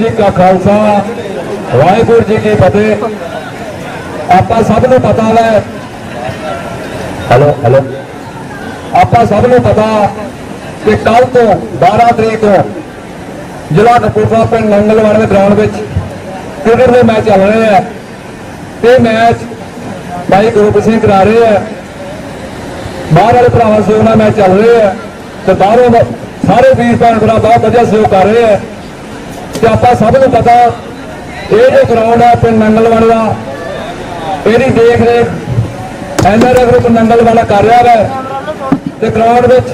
ਜੀ ਕਾ ਖਾਲਸਾ। ਵਾਹਿਗੁਰੂ ਜੀ ਕੀ ਫਤਿਹ। ਆਪਾਂ ਸਭ ਨੂੰ ਪਤਾ ਹੈ ਹੈਲੋ ਹੈਲੋ। ਆਪਾਂ ਸਭ ਨੂੰ ਪਤਾ ਕਿ ਕੱਲ ਤੋਂ 12 ਤਰੀਕ ਤੋਂ ਜ਼ਿਲ੍ਹਾ ਕਪੂਰਥਲਾ ਪਿੰਡ ਨੰਗਲਵਾੜੇ ਦੇ ਗਰਾਊਂਡ ਵਿੱਚ ਕ੍ਰਿਕਟ ਦੇ ਮੈਚ ਚੱਲ ਰਹੇ ਆ। ਤੇ ਮੈਚ ਭਾਈ ਗੁਰੂਪ ਸਿੰਘ ਕਰਾ ਰਹੇ ਆ। ਬਾਹਰ ਵਾਲੇ ਭਰਾਵਾਂ ਸਹਿਯੋਗ ਨਾਲ ਮੈਚ ਚੱਲ ਰਹੇ ਆ ਤੇ ਬਾਹਰੋਂ ਸਾਰੇ ਵੀਰ ਭੈਣ ਭਰਾ ਬਹੁਤ ਵਧੀਆ ਸਹਿਯੋਗ ਕਰ ਰਹੇ ਆ। ਤੇ ਆਪਾਂ ਸਭ ਨੂੰ ਪਤਾ, ਇਹ ਜੋ ਗਰਾਊਂਡ ਹੈ ਪਿੰਡ ਨੰਗਲਵਾੜੇ ਦਾ, ਇਹਦੀ ਦੇਖ ਰੇਖ ਐਨਆਰਏ ਗਰੁੱਪ ਨੰਗਲਵਾੜਾ ਕਰ ਰਿਹਾ ਹੈ ਤੇ ਗਰਾਊਂਡ ਵਿੱਚ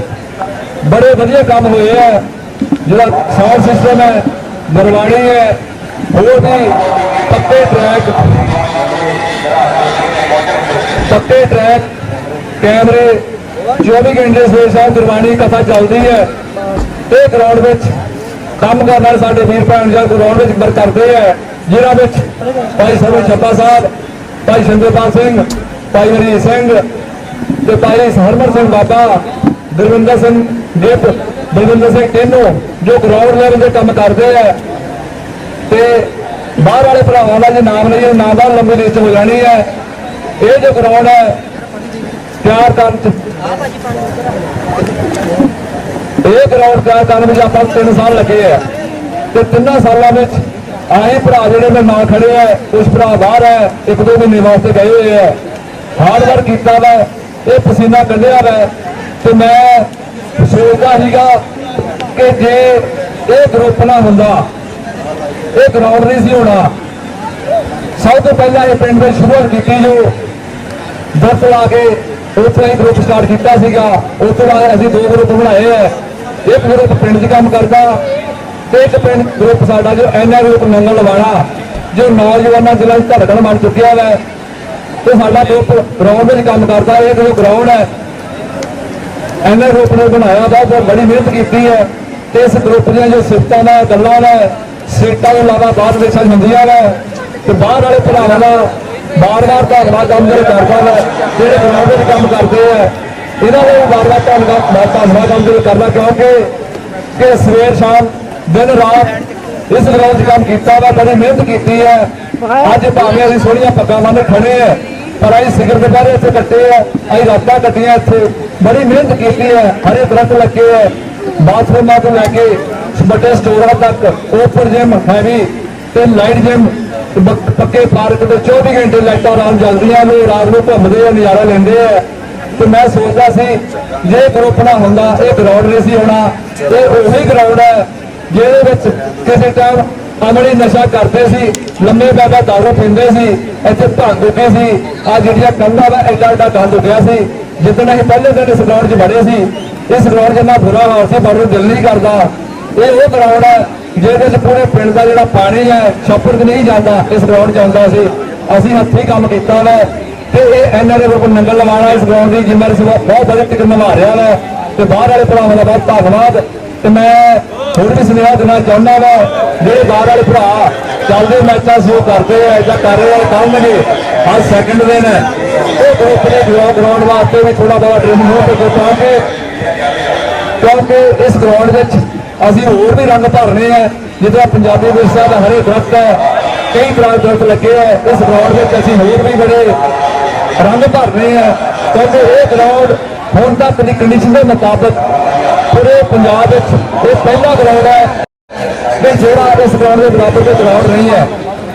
ਬੜੇ ਵਧੀਆ ਕੰਮ ਹੋਏ ਆ। ਜਿਹੜਾ ਸਾਊਂਡ ਸਿਸਟਮ ਹੈ ਨਰਵਾਣੀ ਹੈ, ਹੋਰ ਵੀ ਪੱਕੇ ਟਰੈਕ ਪੱਕੇ ਟਰੈਕ ਕੈਮਰੇ 24 ਘੰਟੇ ਸਵੇਰ ਸ਼ਾਮ ਗੁਰਬਾਣੀ ਕਥਾ ਚੱਲਦੀ ਹੈ। ਤੇ ਗਰਾਊਂਡ ਵਿੱਚ ਕੰਮ ਕਰਨ ਵਾਲੇ ਸਾਡੇ ਵੀਰ ਭੈਣ ਜਦ ਗਰਾਊਂਡ ਵਿੱਚ ਵਰਕ ਕਰਦੇ ਆ ਜਿਨ੍ਹਾਂ ਵਿੱਚ। ਭਾਈ ਸਰਵ ਛੱਪਾ ਸਾਹਿਬ, ਭਾਈ ਸ਼ਿੰਦੇਪਾਲ ਸਿੰਘ, ਭਾਈ ਹਰੀ ਸਿੰਘ ਤੇ ਭਾਈ ਹਰਮਨ ਸਿੰਘ ਬਾਬਾ, ਦਰਵਿੰਦਰ ਸਿੰਘ ਦੇਵ ਬਲਵਿੰਦਰ ਸਿੰਘ ਟੇਨੋ, ਜੋ ਗਰਾਊਂਡ ਲੈਵਲ ਦੇ ਕੰਮ ਕਰਦੇ ਆ। ਤੇ ਬਾਹਰ ਵਾਲੇ ਭਰਾਵਾਂ ਦਾ ਜੇ ਨਾਮ ਲਈਏ ਨਾਮ ਦਾ ਲੰਬੀ ਲਿਸਟ ਹੋ ਜਾਣੀ ਹੈ ਇਹ ਜੋ ਗਰਾਊਂਡ ਹੈ, ਤਿਆਰ ਕਰਨ ਚ ਇਹ ਗਰਾਊਂਡ ਤਿਆਰ ਕਰਨ ਵਿੱਚ ਆਪਾਂ ਨੂੰ 3 ਸਾਲ ਲੱਗੇ ਆ। ਤੇ ਤਿੰਨਾਂ ਸਾਲਾਂ ਵਿੱਚ ਆਏ ਭਰਾ ਜਿਹੜੇ ਮੇਰੇ ਨਾਲ ਖੜੇ ਆ ਕੁਝ ਭਰਾ ਬਾਹਰ ਹੈ ਇੱਕ ਦੋ ਮਹੀਨੇ ਵਾਸਤੇ ਗਏ ਹੋਏ ਆ। ਹਾਰਡ ਵਰਕ ਕੀਤਾ ਵਾ, ਇਹ ਪਸੀਨਾ ਕੱਢਿਆ ਵਾ। ਤੇ ਮੈਂ ਸੋਚਦਾ ਸੀਗਾ ਕਿ ਜੇ ਇਹ ਗਰੁੱਪ ਨਾ ਹੁੰਦਾ, ਇਹ ਗਰਾਊਂਡ ਨਹੀਂ ਸੀ ਹੋਣਾ। ਸਭ ਤੋਂ ਪਹਿਲਾਂ ਇਹ ਪਿੰਡ ਵਿੱਚ ਸ਼ੁਰੂਆਤ ਕੀਤੀ ਜੋ ਦਸ ਲਾ ਕੇ, ਉੱਥੇ ਹੀ ਗਰੁੱਪ ਸਟਾਰਟ ਕੀਤਾ ਸੀਗਾ। ਉਸ ਤੋਂ ਬਾਅਦ ਅਸੀਂ ਦੋ ਗਰੁੱਪ ਬਣਾਏ ਆ। ਇਹ ਪੂਰੇ ਪਿੰਡ 'ਚ ਕੰਮ ਕਰਦਾ ਤੇ ਇੱਕ ਪਿੰਡ ਗਰੁੱਪ ਸਾਡਾ ਜੋ ਐਨਆਰ ਗਰੁੱਪ ਨੰਗਲ ਵਾਲਾ ਜੋ ਨੌਜਵਾਨਾਂ ਜ਼ਿਲ੍ਹਾ 'ਚ ਧੜਕਣ ਬਣ ਚੁੱਕਿਆ ਹੈ ਤੇ ਸਾਡਾ ਗਰੁੱਪ ਗਰਾਊਂਡ ਵਿੱਚ ਕੰਮ ਕਰਦਾ, ਇਹ ਜੋ ਗਰਾਊਂਡ ਹੈ ਐਨਆਰ ਗਰੁੱਪ ਨੇ ਬਣਾਇਆ ਦਾ ਬਹੁਤ ਬੜੀ ਮਿਹਨਤ ਕੀਤੀ ਹੈ। ਤੇ ਇਸ ਗਰੁੱਪ ਦੀਆਂ ਜੋ ਸਿਫਤਾਂ ਦਾ ਗੱਲਾਂ ਦਾ ਸੀਟਾਂ ਤੋਂ ਇਲਾਵਾ ਬਾਅਦ ਵਿੱਚ ਹੁੰਦੀਆਂ ਨੇ ਤੇ ਬਾਹਰ ਵਾਲੇ ਭਰਾਵਾਂ ਦਾ ਬਾਰ-ਬਾਰ ਧੰਨਵਾਦ ਕੰਮ ਜਿਹੜੇ ਕਰਦਾ ਹੈ ਜਿਹੜੇ ਗਰਾਊਂਡ ਵਿੱਚ ਕੰਮ ਕਰਦੇ ਆ। ਇਹਨਾਂ ਦਾ ਵੀ ਬਾਰ-ਬਾਰ ਧੰਨਵਾਦ, ਮੈਂ ਧੰਨਵਾਦ ਅੰਦਰ ਕਰਨਾ ਕਰਦਾ ਕਿਉਂਕਿ ਕਿ ਸਵੇਰ ਸ਼ਾਮ ਦਿਨ ਰਾਤ ਇਸ ਗਰਾਊਂਡ 'ਚ ਕੰਮ ਕੀਤਾ ਵਾ, ਬੜੀ ਮਿਹਨਤ ਕੀਤੀ ਹੈ ਅੱਜ ਭਾਵੇਂ ਅਸੀਂ ਸੋਹਣੀਆਂ ਪੱਗਾਂ ਬੰਨ੍ਹ ਖੜੇ ਆ, ਪਰ ਅਸੀਂ ਸਿਗਰ ਦੇ ਬਾਰੇ ਇੱਥੇ ਕੱਟੇ ਆ, ਅਸੀਂ ਰਾਤਾਂ ਕੱਟੀਆਂ ਇੱਥੇ। ਬੜੀ ਮਿਹਨਤ ਕੀਤੀ ਹੈ ਹਰੇ ਦਰਖਤ ਲੱਗੇ ਆ, ਬਾਥਰੂਮਾਂ ਤੋਂ ਲੈ ਕੇ ਵੱਡੇ ਸਟੋਰਾਂ ਤੱਕ ਓਪਨ ਜਿਮ ਹੈਵੀ ਤੇ ਲਾਈਟ ਜਿਮ ਪੱਕੇ ਪਾਰਕ ਦੇ 24 ਘੰਟੇ ਲਾਈਟਾਂ ਆਰਾਮ ਚੱਲਦੀਆਂ ਨੇ, ਰਾਤ ਨੂੰ ਘੁੰਮਦੇ ਆ, ਨਜ਼ਾਰਾ ਲੈਂਦੇ ਆ। ਤੇ ਮੈਂ ਸੋਚਦਾ ਸੀ, ਜੇ ਗਰੁੱਪ ਨਾ ਹੁੰਦਾ, ਇਹ ਗਰਾਊਂਡ ਨਹੀਂ ਸੀ ਹੋਣਾ। ਇਹ ਉਹੀ ਗਰਾਊਂਡ ਹੈ, ਜਿਹਦੇ ਵਿੱਚ ਕਿਸੇ ਟਾਈਮ ਅਮਲੀ ਨਸ਼ਾ ਕਰਦੇ ਸੀ, ਲੰਮੇ ਬਾਬਾ ਦਾਰੂ ਪੀਂਦੇ ਸੀ, ਇੱਥੇ ਭੰਗ ਉੱਠੇ ਸੀ। ਆ ਜਿਹੜੀਆਂ ਕੰਧਾਂ ਦਾ ਐਡਾ ਐਡਾ ਗੰਦ ਉੱਠਿਆ ਸੀ। ਜਿੱਦਣ ਅਸੀਂ ਪਹਿਲੇ ਦਿਨ ਇਸ ਗਰਾਊਂਡ 'ਚ ਵੜੇ ਸੀ, ਇਸ ਗਰਾਊਂਡ 'ਚ ਇੰਨਾ ਬੁਰਾ ਹਾਲ ਸੀ, ਬਾਹਰੋਂ ਦਿਲ ਨਹੀਂ ਕਰਦਾ। ਇਹ ਉਹ ਗਰਾਊਂਡ ਹੈ, ਜਿਹਦੇ 'ਚ ਪੂਰੇ ਪਿੰਡ ਦਾ ਜਿਹੜਾ ਪਾਣੀ ਹੈ, ਛੱਪੜ 'ਚ ਨਹੀਂ ਜਾਂਦਾ, ਇਸ ਗਰਾਊਂਡ 'ਚ ਆਉਂਦਾ ਸੀ। ਅਸੀਂ ਹੱਥੀਂ ਕੰਮ ਕੀਤਾ ਵਾ ਤੇ ਇਹ ਐਨਆਰਏ ਗਰੁੱਪ ਨੰਗਲ ਲਵਾਣਾ ਇਸ ਗਰਾਊਂਡ ਦੀ ਜ਼ਿੰਮੇਵਾਰੀ ਸਭ ਬਹੁਤ ਵਧੀਆ ਟਿਕਟ ਨਿਭਾ ਰਿਹਾ ਵਾ ਤੇ ਬਾਹਰ ਵਾਲੇ ਭਰਾਵਾਂ ਦਾ ਬਹੁਤ ਧੰਨਵਾਦ। ਤੇ ਮੈਂ ਹੋਰ ਵੀ ਸੁਨੇਹਾ ਦੇਣਾ ਚਾਹੁੰਦਾ ਵਾ, ਜਿਹੜੇ ਬਾਹਰ ਵਾਲੇ ਭਰਾ ਚੱਲਦੇ ਮੈਚਾਂ ਸ਼ੁਰੂ ਕਰਦੇ ਆ ਜਾਂ ਕਰ ਰਹੇ ਆ ਕੰਮ ਨੇ ਅੱਜ ਦਿਨ ਉਹ ਗਰੁੱਪ ਦੇ ਗਰਾਊਂਡ ਵਾਸਤੇ ਵੀ ਥੋੜਾ ਬਹੁਤ ਟ੍ਰੇਨਿੰਗ ਹੋ ਕੇ, ਕਿਉਂਕਿ ਕਿਉਂਕਿ ਇਸ ਗਰਾਊਂਡ ਵਿੱਚ ਅਸੀਂ ਹੋਰ ਵੀ ਰੰਗ ਭਰਨੇ ਆ, ਜਿੱਦਾਂ ਪੰਜਾਬੀ ਵਿਰਸਾ ਦਾ ਹਰੇ ਦਰਖਤ ਹੈ, ਕਈ ਤਰ੍ਹਾਂ ਦੇ ਦਰਖਤ ਲੱਗੇ ਆ, ਇਸ ਗਰਾਊਂਡ ਵਿੱਚ ਅਸੀਂ ਹੋਰ ਵੀ ਬੜੇ ਰੰਗ ਭਰ ਰਹੇ ਆ। ਕਿਉਂਕਿ ਇਹ ਗਰਾਊਂਡ ਹੁਣ ਤੱਕ ਦੀ ਕੰਡੀਸ਼ਨ ਦੇ ਮੁਤਾਬਕ ਪੂਰੇ ਪੰਜਾਬ ਵਿੱਚ ਇਹ ਪਹਿਲਾ ਗਰਾਊਂਡ ਹੈ। ਕਿ ਜਿਹੜਾ ਇਸ ਗਰਾਊਂਡ ਦੇ ਬਰਾਬਰ ਦੇ ਗਰਾਊਂਡ ਨਹੀਂ ਹੈ।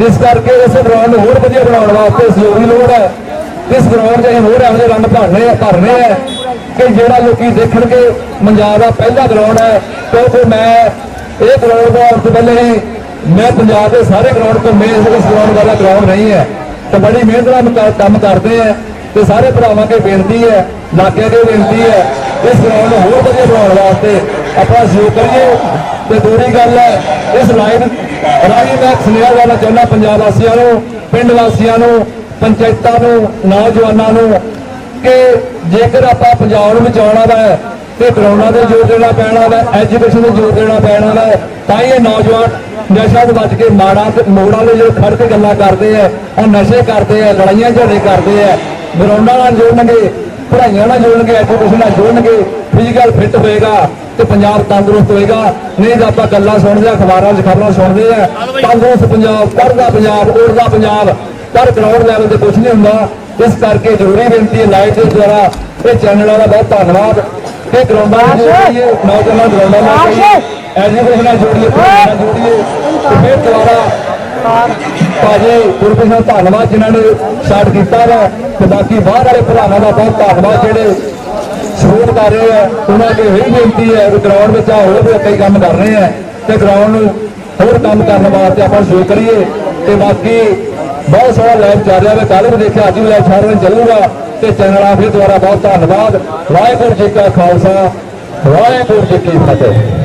ਇਸ ਕਰਕੇ ਇਸ ਗਰਾਊਂਡ ਨੂੰ ਹੋਰ ਵਧੀਆ ਬਣਾਉਣ ਵਾਸਤੇ ਸਹਿਯੋਗ ਦੀ ਲੋੜ ਹੈ। ਇਸ ਗਰਾਊਂਡ 'ਚ ਅਸੀਂ ਹੋਰ ਇਹੋ ਜਿਹੇ ਰੰਗ ਭਰ ਭਰਨੇ ਆ ਰਹੇ ਆ ਕਿ ਜਿਹੜਾ ਲੋਕੀ ਦੇਖਣਗੇ ਪੰਜਾਬ ਦਾ ਪਹਿਲਾ ਗਰਾਊਂਡ ਹੈ। ਕਿਉਂਕਿ ਮੈਂ ਇਹ ਗਰਾਊਂਡ ਦਾ ਉਸ ਤੋਂ ਪਹਿਲੇ ਹੀ ਮੈਂ ਪੰਜਾਬ ਦੇ ਸਾਰੇ ਗਰਾਊਂਡ ਤੋਂ ਮੇਨ ਇਸ ਗਰਾਊਂਡ ਵਾਲਾ ਗਰਾਊਂਡ ਨਹੀਂ ਹੈ। ਤੇ ਬੜੀ ਮਿਹਨਤ ਨਾਲ ਕੰਮ ਕਰਦੇ ਆ ਤੇ ਸਾਰੇ ਭਰਾਵਾਂ ਕੇ ਬੇਨਤੀ ਹੈ, ਲਾਗੇ ਦੇ ਬੇਨਤੀ ਹੈ, ਇਸ ਗਰਾਊਂਡ ਨੂੰ ਹੋਰ ਵਧੀਆ ਬਣਾਉਣ ਵਾਸਤੇ ਆਪਾਂ ਸਹਿਯੋਗ ਕਰੀਏ। ਤੇ ਦੂਰੀ ਗੱਲ ਹੈ, ਇਸ ਲਾਈਨ ਰਾਹੀਂ ਮੈਂ ਇੱਕ ਸੁਨੇਹਾ ਦੇਣਾ ਚਾਹੁੰਦਾ ਪੰਜਾਬ ਵਾਸੀਆਂ ਨੂੰ, ਪਿੰਡ ਵਾਸੀਆਂ ਨੂੰ, ਪੰਚਾਇਤਾਂ ਨੂੰ, ਨੌਜਵਾਨਾਂ ਨੂੰ ਕਿ ਜੇਕਰ ਆਪਾਂ ਪੰਜਾਬ ਨੂੰ ਬਚਾਉਣਾ ਵਾ ਤੇ ਗਰਾਊਂਡਾਂ ਤੇ ਜ਼ੋਰ ਦੇਣਾ ਪੈਣਾ ਵਾ ਐਜੂਕੇਸ਼ਨ ਤੇ ਜ਼ੋਰ ਦੇਣਾ ਪੈਣਾ ਵਾ ਤਾਂ ਹੀ ਇਹ ਨੌਜਵਾਨ ਨਸ਼ਾ ਤੋਂ ਬਚ ਕੇ ਮਾੜਾ ਤੇ ਮੋੜਾਂ ਦੇ ਜਿਹੜੇ ਖੜ ਕੇ ਗੱਲਾਂ ਕਰਦੇ ਆ, ਉਹ ਨਸ਼ੇ ਕਰਦੇ ਆ, ਲੜਾਈਆਂ ਝਗੜੇ ਕਰਦੇ ਆ। ਗਰਾਊਂਡਾਂ ਨਾਲ ਜੋੜਨਗੇ, ਪੜ੍ਹਾਈਆਂ ਨਾਲ ਜੋੜਨਗੇ ਐਜੂਕੇਸ਼ਨ ਨਾਲ ਜੋੜਨਗੇ ਫਿਜ਼ੀਕਲ ਫਿੱਟ ਹੋਏਗਾ ਤੇ ਪੰਜਾਬ ਤੰਦਰੁਸਤ ਹੋਏਗਾ। ਨਹੀਂ ਤਾਂ ਆਪਾਂ ਗੱਲਾਂ ਸੁਣਦੇ ਆ, ਅਖਬਾਰਾਂ 'ਚ ਖਬਰਾਂ ਸੁਣਦੇ ਆ। ਤੰਦਰੁਸਤ ਪੰਜਾਬ, ਪੜ੍ਹਦਾ ਪੰਜਾਬ, ਉੜਦਾ ਪੰਜਾਬ। ਪਰ ਗਰਾਊਂਡ ਲੈਵਲ ਤੇ ਕੁਝ ਨਹੀਂ ਹੁੰਦਾ। ਇਸ ਕਰਕੇ ਜ਼ਰੂਰੀ ਬੇਨਤੀ ਹੈ, ਲਾਈਵ ਦੇ ਦੁਆਰਾ ਇਹ ਚੈਨਲ ਵਾਲਾ ਬਹੁਤ ਧੰਨਵਾਦ। ਨੂੰ ਜੋੜੀਏ ਨੌਜਵਾਨਾਂ ਗਰਾਊਂਡਾਂ ਨਾਲ ਐਜੂਕੇਸ਼ਨ ਨਾਲ ਜੋੜੀਏ ਨਾਲ ਜੋੜੀਏ। ਤੇ ਫਿਰ ਦੁਆਰਾ ਭਾਜੀ ਗੁਰਪ੍ਰੀਤ ਸਿੰਘ ਧੰਨਵਾਦ ਜਿਨ੍ਹਾਂ ਨੇ ਸਟਾਰਟ ਕੀਤਾ ਵਾ ਤੇ ਬਾਕੀ ਬਾਹਰ ਵਾਲੇ ਭਰਾਵਾਂ ਦਾ ਬਹੁਤ ਧੰਨਵਾਦ। ਜਿਹੜੇ ਸਪੋਰਟ ਕਰ ਰਹੇ ਆ ਉਹਨਾਂ ਅੱਗੇ ਇਹੀ ਬੇਨਤੀ ਹੈ ਗਰਾਊਂਡ ਵਿੱਚ ਆ ਹੋਰ ਵੀ ਕਈ ਕੰਮ ਕਰ ਰਹੇ ਆ। ਤੇ ਗਰਾਊਂਡ ਨੂੰ ਹੋਰ ਕੰਮ ਕਰਨ ਵਾਸਤੇ ਆਪਾਂ ਸਹਿਯੋਗ ਕਰੀਏ। ਤੇ ਬਾਕੀ ਬਹੁਤ ਸਾਰਾ ਲਾਈਵ ਚੱਲ ਰਿਹਾ ਵਾ। ਕੱਲ ਵੀ ਦੇਖਿਆ ਅੱਜ ਵੀ ਲਾਈਵ ਸਾਰਾ ਚੱਲੂਗਾ। ਤੇ ਚੈਨਲਾਂ ਫਿਰ ਦੁਆਰਾ ਬਹੁਤ ਧੰਨਵਾਦ। ਵਾਹਿਗੁਰੂ ਜੀ ਕਾ ਖਾਲਸਾ ਵਾਹਿਗੁਰੂ ਜੀ ਕੀ ਫਤਿਹ।